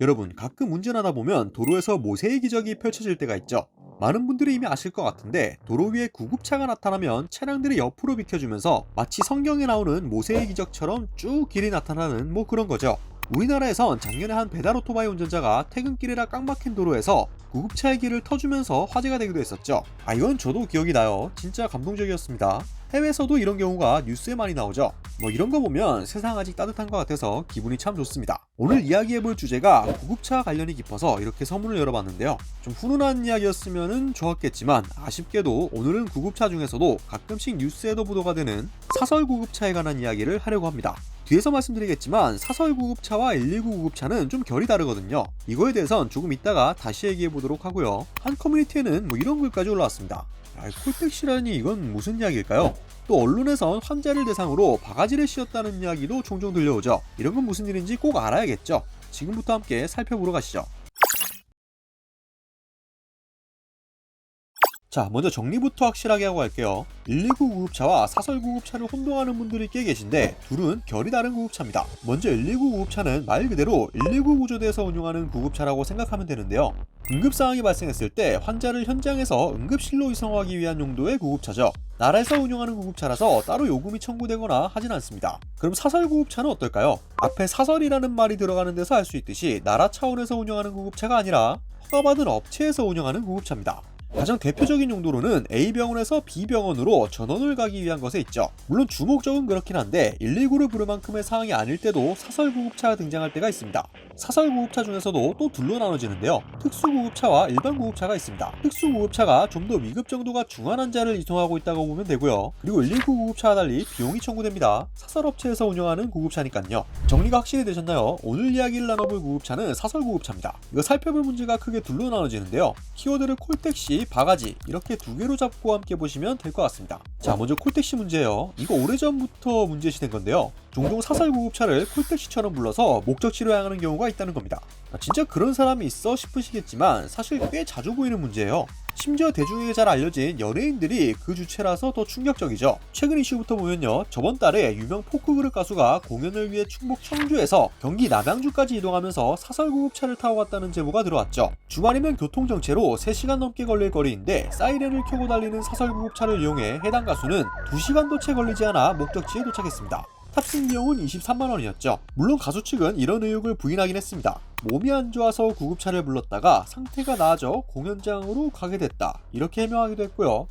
여러분, 가끔 운전하다 보면 도로에서 모세의 기적이 펼쳐질 때가 있죠. 많은 분들이 이미 아실 것 같은데 도로 위에 구급차가 나타나면 차량들이 옆으로 비켜주면서 마치 성경에 나오는 모세의 기적처럼 쭉 길이 나타나는 뭐 그런 거죠. 우리나라에선 작년에 한 배달 오토바이 운전자가 퇴근길이라 깡막힌 도로에서 구급차의 길을 터주면서 화제가 되기도 했었죠. 아 이건 저도 기억이 나요. 진짜 감동적이었습니다. 해외에서도 이런 경우가 뉴스에 많이 나오죠. 뭐 이런 거 보면 세상 아직 따뜻한 것 같아서 기분이 참 좋습니다. 오늘 이야기해볼 주제가 구급차 관련이 깊어서 이렇게 서문을 열어봤는데요. 좀 훈훈한 이야기였으면 좋았겠지만 아쉽게도 오늘은 구급차 중에서도 가끔씩 뉴스에도 보도가 되는 사설 구급차에 관한 이야기를 하려고 합니다. 뒤에서 말씀드리겠지만 사설 구급차와 119 구급차는 좀 결이 다르거든요. 이거에 대해선 조금 이따가 다시 얘기해 보도록 하고요. 한 커뮤니티에는 뭐 이런 글까지 올라왔습니다. 아, 콜택시라니 이건 무슨 이야기일까요? 또 언론에선 환자를 대상으로 바가지를 씌웠다는 이야기도 종종 들려오죠. 이런 건 무슨 일인지 꼭 알아야겠죠. 지금부터 함께 살펴보러 가시죠. 자, 먼저 정리부터 확실하게 하고 갈게요. 119 구급차와 사설 구급차를 혼동하는 분들이 꽤 계신데 둘은 결이 다른 구급차입니다. 먼저 119 구급차는 말 그대로 119 구조대에서 운용하는 구급차라고 생각하면 되는데요. 응급 상황이 발생했을 때 환자를 현장에서 응급실로 이송하기 위한 용도의 구급차죠. 나라에서 운영하는 구급차라서 따로 요금이 청구되거나 하진 않습니다. 그럼 사설 구급차는 어떨까요? 앞에 사설이라는 말이 들어가는 데서 알 수 있듯이 나라 차원에서 운영하는 구급차가 아니라 허가받은 업체에서 운영하는 구급차입니다. 가장 대표적인 용도로는 A병원에서 B병원으로 전원을 가기 위한 것에 있죠. 물론 주목적은 그렇긴 한데 119를 부를 만큼의 상황이 아닐 때도 사설 구급차가 등장할 때가 있습니다. 사설 구급차 중에서도 또 둘로 나눠지는데요. 특수 구급차와 일반 구급차가 있습니다. 특수 구급차가 좀 더 위급 정도가 중한 환자를 이송하고 있다고 보면 되고요. 그리고 119 구급차와 달리 비용이 청구됩니다. 사설 업체에서 운영하는 구급차니까요. 정리가 확실히 되셨나요? 오늘 이야기를 나눠볼 구급차는 사설 구급차입니다. 이거 살펴볼 문제가 크게 둘로 나눠지는데요. 키워드를 콜택시, 바가지 이렇게 두 개로 잡고 함께 보시면 될 것 같습니다. 자, 먼저 콜택시 문제예요. 이거 오래전부터 문제시된 건데요. 종종 사설 구급차를 콜택시처럼 불러서 목적지로 향하는 경우가 있다는 겁니다. 아, 진짜 그런 사람이 있어 싶으시겠지만 사실 꽤 자주 보이는 문제예요. 심지어 대중에게 잘 알려진 연예인들이 그 주체라서 더 충격적이죠. 최근 이슈부터 보면요. 저번 달에 유명 포크그룹 가수가 공연을 위해 충북 청주에서 경기 남양주까지 이동하면서 사설 구급차를 타고 갔다는 제보가 들어왔죠. 주말이면 교통정체로 3시간 넘게 걸릴 거리인데 사이렌을 켜고 달리는 사설 구급차를 이용해 해당 가수는 2시간도 채 걸리지 않아 목적지에 도착했습니다. 탑승 비용은 23만 원이었죠. 물론 가수 측은 이런 의혹을 부인하긴 했습니다. 몸이 안 좋아서 구급차를 불렀다가 상태가 나아져 공연장으로 가게 됐다. 이렇게 해명하기도 했고요.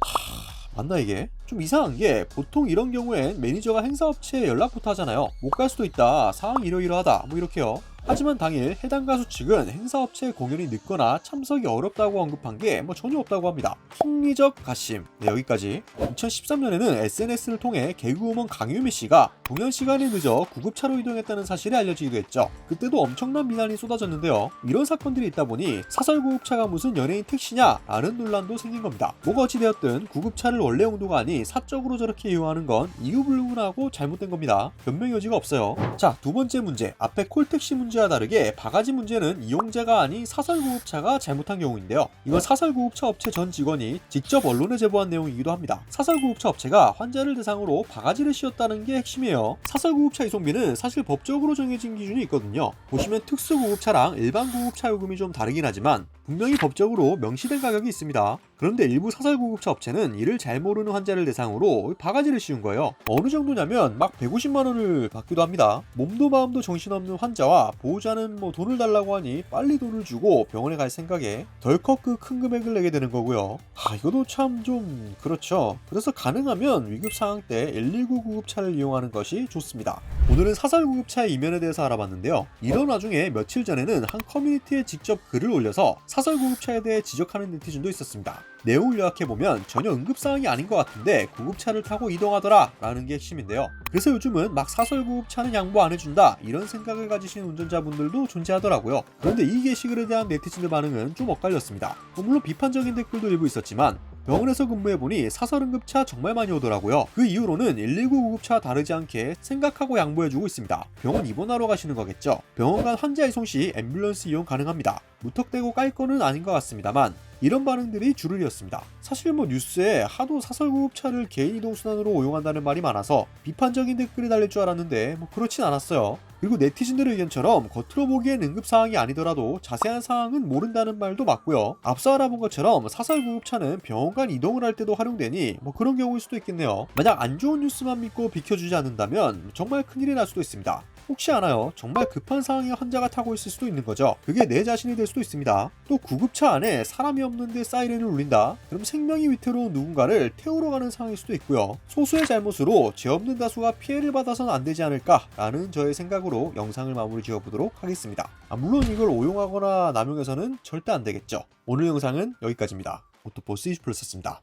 하, 맞나 이게? 좀 이상한 게 보통 이런 경우엔 매니저가 행사업체에 연락부터 하잖아요. 못 갈 수도 있다. 상황 이러이러하다. 뭐 이렇게요. 하지만 당일 해당 가수 측은 행사업체 공연이 늦거나 참석이 어렵다고 언급한 게 뭐 전혀 없다고 합니다. 합리적 가심. 네, 여기까지. 2013년에는 SNS를 통해 개그우먼 강유미 씨가 공연 시간이 늦어 구급차로 이동했다는 사실이 알려지기도 했죠. 그때도 엄청난 비난이 쏟아졌는데요. 이런 사건들이 있다 보니 사설 구급차가 무슨 연예인 택시냐? 라는 논란도 생긴 겁니다. 뭐가 어찌되었든 구급차를 원래 용도가 아닌 사적으로 저렇게 이용하는 건 이유불문하고 잘못된 겁니다. 변명 여지가 없어요. 자, 두 번째 문제. 앞에 콜택시 문제 와 다르게 바가지 문제는 이용자가 아닌 사설 구급차가 잘못한 경우인데요. 이건 사설 구급차 업체 전 직원이 직접 언론에 제보한 내용이기도 합니다. 사설 구급차 업체가 환자를 대상으로 바가지를 씌웠다는 게 핵심이에요. 사설 구급차 이송비는 사실 법적으로 정해진 기준이 있거든요. 보시면 특수 구급차랑 일반 구급차 요금이 좀 다르긴 하지만 분명히 법적으로 명시된 가격이 있습니다. 그런데 일부 사설 구급차 업체는 이를 잘 모르는 환자를 대상으로 바가지를 씌운 거예요. 어느 정도냐면 막 150만 원을 받기도 합니다. 몸도 마음도 정신없는 환자와 보호자는 뭐 돈을 달라고 하니 빨리 돈을 주고 병원에 갈 생각에 덜컥 그 큰 금액을 내게 되는 거고요. 아 이것도 참 좀 그렇죠. 그래서 가능하면 위급 상황 때 119 구급차를 이용하는 것이 좋습니다. 오늘은 사설 구급차의 이면에 대해서 알아봤는데요. 이런 와중에 며칠 전에는 한 커뮤니티에 직접 글을 올려서 사설 구급차에 대해 지적하는 네티즌도 있었습니다. 내용을 요약해보면 전혀 응급상황이 아닌 것 같은데 구급차를 타고 이동하더라 라는 게 핵심인데요. 그래서 요즘은 막 사설 구급차는 양보 안 해준다 이런 생각을 가지신 운전자분들도 존재하더라고요. 그런데 이 게시글에 대한 네티즌들 반응은 좀 엇갈렸습니다. 뭐 물론 비판적인 댓글도 일부 있었지만 병원에서 근무해보니 사설 응급차 정말 많이 오더라고요. 그 이후로는 119 구급차와 다르지 않게 생각하고 양보해주고 있습니다. 병원 입원하러 가시는 거겠죠. 병원 간 환자 이송 시 앰뷸런스 이용 가능합니다. 무턱대고 깔 거는 아닌 것 같습니다만 이런 반응들이 주류였습니다. 사실 뭐 뉴스에 하도 사설 구급차를 개인 이동 수단으로 오용한다는 말이 많아서 비판적인 댓글이 달릴 줄 알았는데 뭐 그렇진 않았어요. 그리고 네티즌들의 의견처럼 겉으로 보기엔 응급사항이 아니더라도 자세한 사항은 모른다는 말도 맞고요. 앞서 알아본 것처럼 사설 구급차는 병원 간 이동을 할 때도 활용되니 뭐 그런 경우일 수도 있겠네요. 만약 안 좋은 뉴스만 믿고 비켜주지 않는다면 정말 큰일이 날 수도 있습니다. 혹시 아나요? 정말 급한 상황에 환자가 타고 있을 수도 있는 거죠. 그게 내 자신이 될 수도 있습니다. 또 구급차 안에 사람이 없는데 사이렌을 울린다? 그럼 생명이 위태로운 누군가를 태우러 가는 상황일 수도 있고요. 소수의 잘못으로 죄 없는 다수가 피해를 받아서는 안 되지 않을까라는 저의 생각으로 영상을 마무리 지어보도록 하겠습니다. 아, 물론 이걸 오용하거나 남용해서는 절대 안 되겠죠. 오늘 영상은 여기까지입니다. 오토포스 20플러스였습니다.